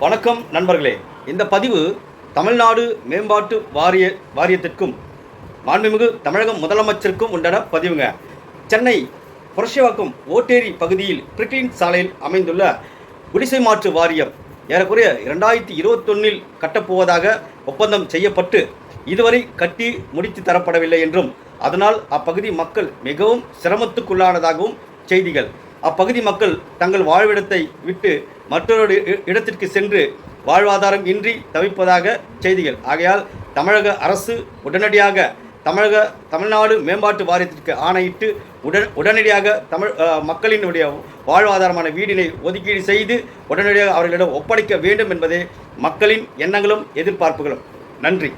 வணக்கம் நண்பர்களே. இந்த பதிவு தமிழ்நாடு மேம்பாட்டு வாரிய வாரியத்திற்கும் மாண்புமிகு தமிழக முதலமைச்சருக்கும் உண்டான பதிவுங்க. சென்னை புரட்சிவாக்கம் ஓட்டேரி பகுதியில் பிரிக்லின் சாலையில் அமைந்துள்ள குடிசை மாற்று வாரியம் ஏறக்குறைய இரண்டாயிரத்தி இருபத்தொன்னில் கட்டப்போவதாக ஒப்பந்தம் செய்யப்பட்டு இதுவரை கட்டி முடித்து தரப்படவில்லை என்றும் அதனால் அப்பகுதி மக்கள் மிகவும் சிரமத்துக்குள்ளானதாகவும் செய்திகள். அப்பகுதி மக்கள் தங்கள் வாழ்விடத்தை விட்டு மற்றொரு இ- இடத்திற்கு சென்று வாழ்வாதாரம் இன்றி தவிப்பதாக செய்திகள். ஆகையால் தமிழக அரசு உடனடியாக தமிழக தமிழ்நாடு மேம்பாட்டு வாரியத்திற்கு ஆணையிட்டு உடன் உடனடியாக தமிழ் மக்களினுடைய வாழ்வாதாரமான வீடினை ஒதுக்கீடு செய்து உடனடியாக அவர்களிடம் ஒப்படைக்க வேண்டும் என்பதே மக்களின் எண்ணங்களும் எதிர்பார்ப்புகளும். நன்றி.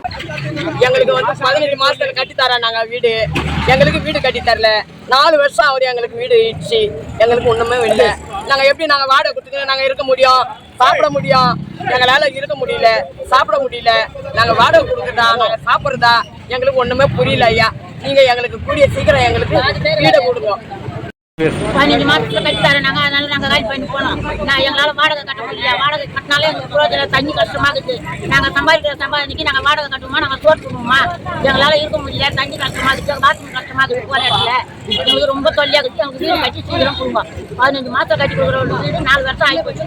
எங்களுக்கு வந்து பதினஞ்சு மாசத்துல கட்டி தரானாங்க வீடு. எங்களுக்கு வீடு கட்டி தரல. நாலு வருஷம் அவர் எங்களுக்கு வீடு இடிச்சு எங்களுக்கு ஒண்ணுமே இல்லை. நாங்க எப்படி நாங்க வாடகை கொடுத்துட்டு நாங்க இருக்க முடியும்? சாப்பிட முடியும். எங்களால இருக்க முடியல. சாப்பிட முடியல. நாங்க வாடகை கொடுக்குறதா நாங்க சாப்பிடுறதா எங்களுக்கு ஒண்ணுமே புரியல ஐயா. நீங்க எங்களுக்கு கூடிய சீக்கிரம் எங்களுக்கு வீடை கொடுங்க. பதினஞ்சு மாதத்துல கட்டி தரேனாங்க. அதனால நாங்க காலி பண்ணி போனோம். நான் எங்களால வாடகை கட்ட முடியல. வாடகை கட்டினாலே எங்களுக்கு புரோஜன தண்ணி கஷ்டமாகுது. நாங்க சம்பாதிக்கிற சம்பாதிக்கு நாங்க வாடகை கட்டுவோமா? நாங்க சோறு தருவோமா எங்களால இருக்க முடியல. தண்ணி கஷ்டமாகுது. பாத்ரூம் கஷ்டமாகுது. போல இடத்துல. எங்களுக்கு ரொம்ப தொல்லையாகுது எங்களுக்கு வீடு கட்டி சீக்கிரம் கொடுங்க. பதினஞ்சு மாசம் கட்டி கொடுக்குற ஒரு வீடு நாலு வருஷம் ஆகி போச்சு.